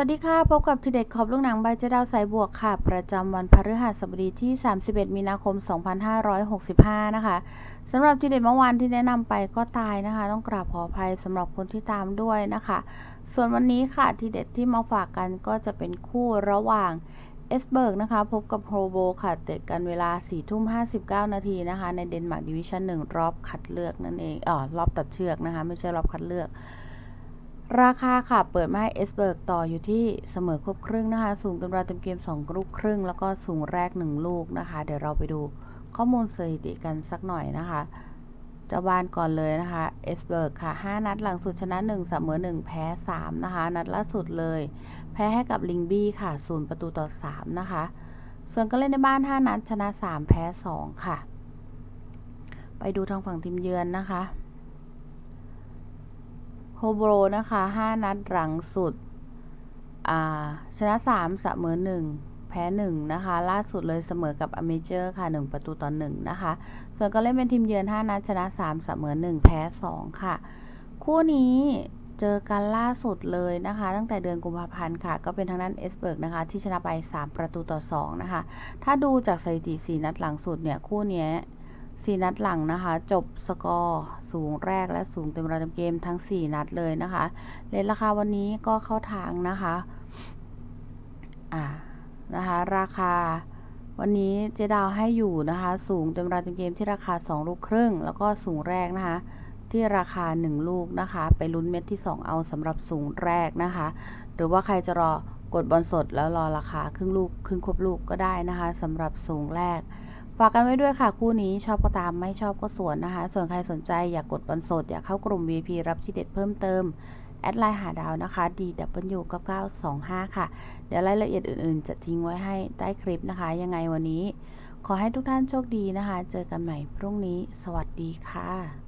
วัสดีค่ะ พบกับทีเด็ดขอบลูกหนังใบเจดาวสายบวกค่ะ ประจำวันพฤหัสบดีที่ 31 มีนาคม 2565 นะคะสำหรับทีเด็ดเมื่อวานที่แนะนำไปก็ตายนะคะ ต้องกราบขออภัยสำหรับคนที่ตามด้วยนะคะ ส่วนวันนี้ค่ะทีเด็ดที่มาฝากกันก็จะเป็นคู่ระหว่างเอสเบิร์กนะคะ พบกับโฮโบค่ะเตะกันเวลา4ทุ่ม59 นาทีนะคะ ในเดนมาร์กดิวิชั่น1รอบคัดเลือกนั่นเองอ๋อรอบตัดเชือกนะคะ ไม่ใช่รอบคัดเลือก ราคาค่ะเปิดมาให้เอสเบิร์กต่ออยู่ที่เสมอครบครึ่งนะคะ สูงเต็มราเต็มเกม 2 ลูกครึ่ง แล้วก็สูงแรก 1 ลูกนะคะ เดี๋ยวเราไปดูข้อมูลสถิติกันสักหน่อยนะคะเจ้าบ้านก่อนเลยนะคะเอสเบิร์กค่ะ 5 นัดหลังสุดชนะ 1 เสมอ 1 แพ้ 3 นะคะ นัดล่าสุดเลย แพ้ให้กับลิงบี้ค่ะ0ประตูต่อ 3 นะคะ ส่วนก็เล่นในบ้าน 5 นัดชนะ 3 แพ้ 2 ค่ะ ไปดูทางฝั่งทีมเยือนนะคะ โฮโบรนะคะ 5 นัดหลังสุด ชนะ 3 เสมอ 1 แพ้ 1 นะคะ ล่าสุดเลยเสมอกับอเมเจอร์ค่ะ 1 ประตูต่อ 1 นะคะ ส่วนก็เล่นเป็นทีมเยือน 5 นัด ชนะ 3 เสมอ 1 แพ้ 2 ค่ะ คู่นี้เจอกันล่าสุดเลยนะคะ ตั้งแต่เดือนกุมภาพันธ์ค่ะ ก็เป็นทางด้านเอสเบิร์กนะคะ ที่ชนะไป 3 ประตูต่อ 2 นะคะ ถ้าดูจากสถิติ 4 นัดหลังสุดเนี่ย คู่นี้ยสี่นัดหลังนะคะ จบสกอร์ สูงแรกและสูงเต็มระดับเกมทั้ง 4 นัดเลยนะคะเลทราคาวันนี้ก็เข้าทางนะคะอ่านะคะราคาวันนี้เจดาวให้อยู่นะคะ สูงเต็มระดับเกมที่ราคา 2 ลูกครึ่ง แล้วก็สูงแรกนะคะ ที่ราคา 1 ลูกนะคะ ไปลุ้นเม็ดที่ 2 เอาสำหรับสูงแรกนะคะ หรือว่าใครจะรอกดบอลสดแล้วรอราคาครึ่งลูกครึ่งควบลูกก็ได้นะคะสำหรับสูงแรก ฝากกันไว้ด้วยค่ะคู่นี้ชอบก็ตามไม่ชอบก็สวนนะคะ ส่วนใครสนใจอยากกดบอลสด อยากเข้ากลุ่ม VP รับทีเด็ดเพิ่มเติม แอดไลน์หาดาวนะคะ DW 9925 ค่ะ เดี๋ยวรายละเอียดอื่นๆ จะทิ้งไว้ให้ใต้คลิปนะคะ ยังไงวันนี้ ขอให้ทุกท่านโชคดีนะคะ เจอกันใหม่พรุ่งนี้ สวัสดีค่ะ